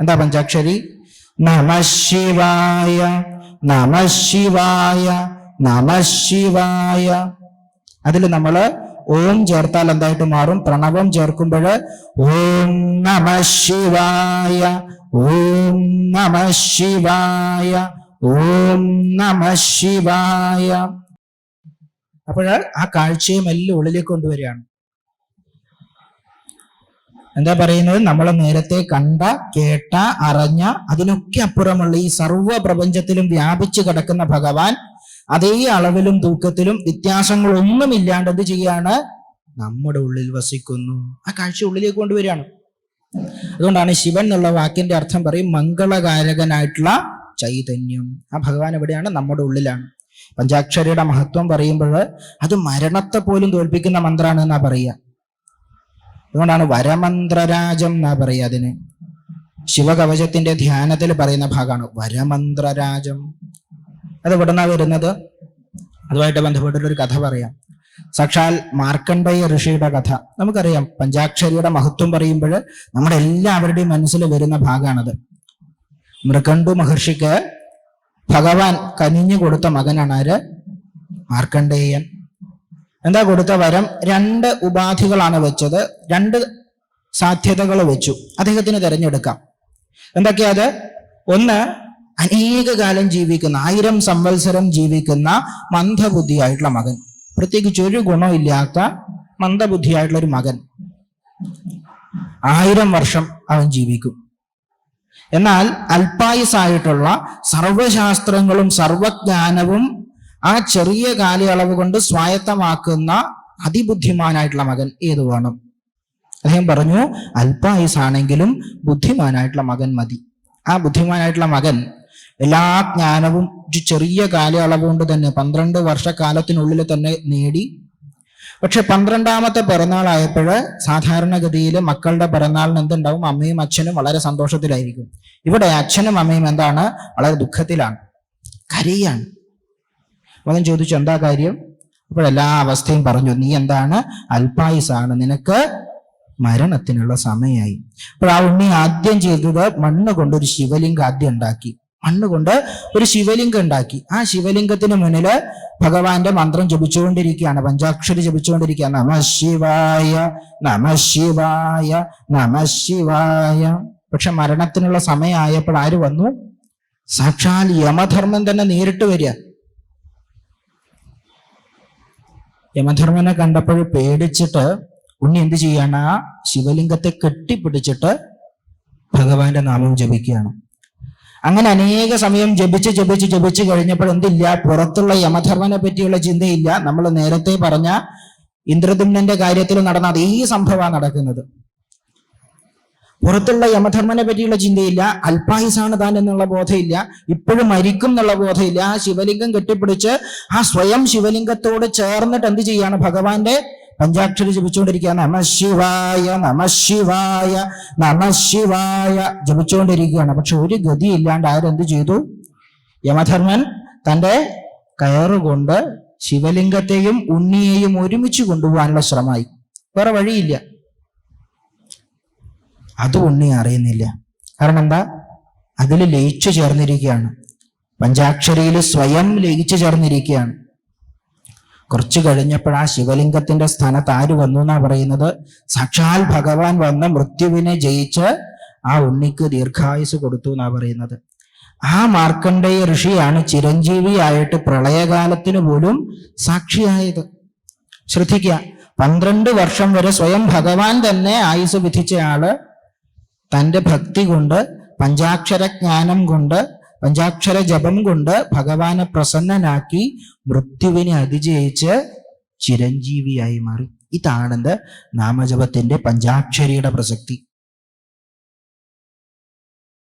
എന്താ പഞ്ചാക്ഷരി? നമ ശിവായ നമ ശിവായ നമ ശിവായ. അതിൽ നമ്മൾ ഓം ചേർത്താൽ എന്തായിട്ട് മാറും? പ്രണവം ചേർക്കുമ്പോൾ ഓം നമ ശിവായ ഓം നമ ശിവായ ഓം നമ ശിവായ. അപ്പോൾ ആ കാഴ്ചയും എല്ലാം ഉള്ളിലേക്ക് കൊണ്ടുവരികയാണ്. എന്താ പറയുന്നത്? നമ്മൾ നേരത്തെ കണ്ട കേട്ട അറിഞ്ഞ അതിനൊക്കെ അപ്പുറമുള്ള ഈ സർവ പ്രപഞ്ചത്തിലും വ്യാപിച്ചു കിടക്കുന്ന ഭഗവാൻ അതേ അളവിലും തൂക്കത്തിലും വ്യത്യാസങ്ങളൊന്നും ഇല്ലാണ്ട് എന്ത് ചെയ്യാണ്? നമ്മുടെ ഉള്ളിൽ വസിക്കുന്നു. ആ കാഴ്ച ഉള്ളിലേക്ക് കൊണ്ടുവരികയാണ്. അതുകൊണ്ടാണ് ശിവൻ എന്നുള്ള വാക്കിന്റെ അർത്ഥം പറയും മംഗളകാരകനായിട്ടുള്ള ചൈതന്യം. ആ ഭഗവാൻ എവിടെയാണ്? നമ്മുടെ ഉള്ളിലാണ്. പഞ്ചാക്ഷരിയുടെ മഹത്വം പറയുമ്പോൾ അത് മരണത്തെ പോലും തോൽപ്പിക്കുന്ന മന്ത്രമാണ് എന്നാ പറയുക. അതുകൊണ്ടാണ് വരമന്ത്രരാജം എന്നാ പറയുക അതിന്. ശിവകവചത്തിന്റെ ധ്യാനത്തിൽ പറയുന്ന ഭാഗമാണ് വരമന്ത്രരാജം. അത് ഇവിടുന്ന വരുന്നത്? അതുമായിട്ട് ബന്ധപ്പെട്ടൊരു കഥ പറയാം. സാക്ഷാൽ മാർക്കണ്ഡേയ ഋഷിയുടെ കഥ. നമുക്കറിയാം പഞ്ചാക്ഷരിയുടെ മഹത്വം പറയുമ്പോൾ നമ്മുടെ എല്ലാവരുടെയും മനസ്സിൽ വരുന്ന ഭാഗമാണത്. മൃഗണ്ടു മഹർഷിക്ക് ഭഗവാൻ കനിഞ്ഞു കൊടുത്ത മകനാണ് ആര്? മാർക്കണ്ഡേയൻ എന്താ കൊടുത്ത വരം? രണ്ട് ഉപാധികളാണ് വെച്ചത്. രണ്ട് സാധ്യതകൾ വെച്ചു. അദ്ദേഹത്തിന് തിരഞ്ഞെടുക്കാം. എന്തൊക്കെയാത്? ഒന്ന് അനേക കാലം ജീവിക്കുന്ന ആയിരം സംവത്സരം ജീവിക്കുന്ന മന്ദബുദ്ധിയായിട്ടുള്ള മകൻ. പ്രത്യേകിച്ച് ഒരു ഗുണമില്ലാത്ത മന്ദബുദ്ധിയായിട്ടുള്ള ഒരു മകൻ. ആയിരം വർഷം അവൻ ജീവിക്കും. എന്നാൽ അൽപായുസായിട്ടുള്ള സർവശാസ്ത്രങ്ങളും സർവജ്ഞാനവും ആ ചെറിയ കാലയളവ് കൊണ്ട് സ്വായത്തമാക്കുന്ന അതിബുദ്ധിമാനായിട്ടുള്ള മകൻ ഏത് വേണം? അദ്ദേഹം പറഞ്ഞു അല്പായുസാണെങ്കിലും ബുദ്ധിമാനായിട്ടുള്ള മകൻ മതി. ആ ബുദ്ധിമാനായിട്ടുള്ള മകൻ എല്ലാ ജ്ഞാനവും ചെറിയ കാലയളവ് കൊണ്ട് തന്നെ പന്ത്രണ്ട് വർഷക്കാലത്തിനുള്ളിൽ തന്നെ നേടി. പക്ഷെ പന്ത്രണ്ടാമത്തെ പിറന്നാളായപ്പോൾ സാധാരണഗതിയിൽ മക്കളുടെ പിറന്നാളിന് എന്തുണ്ടാവും? അമ്മയും അച്ഛനും വളരെ സന്തോഷത്തിലായിരിക്കും. ഇവിടെ അച്ഛനും അമ്മയും എന്താണ്? വളരെ ദുഃഖത്തിലാണ്. കരയാണ്. മകൻ ചോദിച്ചു എന്താ കാര്യം? അപ്പോഴെല്ലാ അവസ്ഥയും പറഞ്ഞു നീ എന്താണ്? അൽപായുസാണ്. നിനക്ക് മരണത്തിനുള്ള സമയമായി അപ്പോൾ ആ ഉണ്ണി ആദ്യം ചെയ്തത് മണ്ണ് കൊണ്ട് ഒരു ശിവലിംഗം ആദ്യം ഉണ്ടാക്കി. മണ്ണ് കൊണ്ട് ഒരു ശിവലിംഗം ഉണ്ടാക്കി. ആ ശിവലിംഗത്തിന് മുന്നിൽ ഭഗവാന്റെ മന്ത്രം ജപിച്ചുകൊണ്ടിരിക്കുകയാണ്. പഞ്ചാക്ഷരി ജപിച്ചുകൊണ്ടിരിക്കുക നമ ശിവായ നമ ശിവായ നമ ശിവായ. പക്ഷെ മരണത്തിനുള്ള സമയമായപ്പോൾ ആര് വന്നു? സാക്ഷാൽ യമധർമ്മം തന്നെ നേരിട്ട് വരിക. യമധർമ്മനെ കണ്ടപ്പോൾ പേടിച്ചിട്ട് ഉണ്ണി എന്ത് ചെയ്യാണ്? ആ ശിവലിംഗത്തെ കെട്ടിപ്പിടിച്ചിട്ട് ഭഗവാന്റെ നാമം ജപിക്കുകയാണ്. അങ്ങനെ അനേക സമയം ജപിച്ച് ജപിച്ച് ജപിച്ച് കഴിഞ്ഞപ്പോൾ എന്തില്ല പുറത്തുള്ള യമധർമ്മനെ പറ്റിയുള്ള ചിന്തയില്ല. നമ്മൾ നേരത്തെ പറഞ്ഞ ഇന്ദ്രദുമ്നന്റെ കാര്യത്തിൽ നടന്ന അതേ സംഭവമാണ് നടക്കുന്നത്. പുറത്തുള്ള യമധർമ്മനെ പറ്റിയുള്ള ചിന്തയില്ല. അൽപാഹിസാണ് താൻ എന്നുള്ള ബോധമില്ല ഇപ്പോഴും മരിക്കും എന്നുള്ള ബോധമില്ല ആ ശിവലിംഗം കെട്ടിപ്പിടിച്ച് ആ സ്വയം ശിവലിംഗത്തോട് ചേർന്നിട്ട് എന്ത് ചെയ്യാണ് ഭഗവാന്റെ പഞ്ചാക്ഷരി ജപിച്ചുകൊണ്ടിരിക്കുക നമ ശിവായ നമ ശിവായ നമ ശിവായ ജപിച്ചുകൊണ്ടിരിക്കുകയാണ്. പക്ഷെ ഒരു ഗതി ഇല്ലാണ്ട് ആരെന്ത് ചെയ്തു? യമധർമ്മൻ തന്റെ കയറുകൊണ്ട് ശിവലിംഗത്തെയും ഉണ്ണിയെയും ഒരുമിച്ച് കൊണ്ടുപോകാനുള്ള ശ്രമമായി. വേറെ വഴിയില്ല. അത് ഉണ്ണി അറിയുന്നില്ല. കാരണം എന്താ? അതിൽ ലയിച്ചു ചേർന്നിരിക്കുകയാണ്. പഞ്ചാക്ഷരിയിൽ സ്വയം ലയിച്ചു ചേർന്നിരിക്കുകയാണ്. കുറച്ചു കഴിഞ്ഞപ്പോൾ ആ ശിവലിംഗത്തിന്റെ സ്ഥാനത്ത് ആര് വന്നു എന്നാ പറയുന്നത്? സാക്ഷാൽ ഭഗവാൻ വന്ന മൃത്യുവിനെ ജയിച്ച് ആ ഉണ്ണിക്ക് ദീർഘായുസ് കൊടുത്തു എന്നാ പറയുന്നത്. ആ മാർക്കണ്ഡേയ ഋഷിയാണ് ചിരഞ്ജീവിയായിട്ട് പ്രളയകാലത്തിന് പോലും സാക്ഷിയായത്. ശ്രദ്ധിക്കുക പന്ത്രണ്ട് വർഷം വരെ സ്വയം ഭഗവാൻ തന്നെ ആയുസ് വിധിച്ച ആൾ തന്റെ ഭക്തി കൊണ്ട് പഞ്ചാക്ഷര ജ്ഞാനം കൊണ്ട് പഞ്ചാക്ഷര ജപം കൊണ്ട് ഭഗവാനെ പ്രസന്നനാക്കി മൃത്യുവിനെ അതിജയിച്ച് ചിരഞ്ജീവിയായി മാറി. ഇതാണെന്ത് നാമജപത്തിന്റെ പഞ്ചാക്ഷരിയുടെ പ്രസക്തി.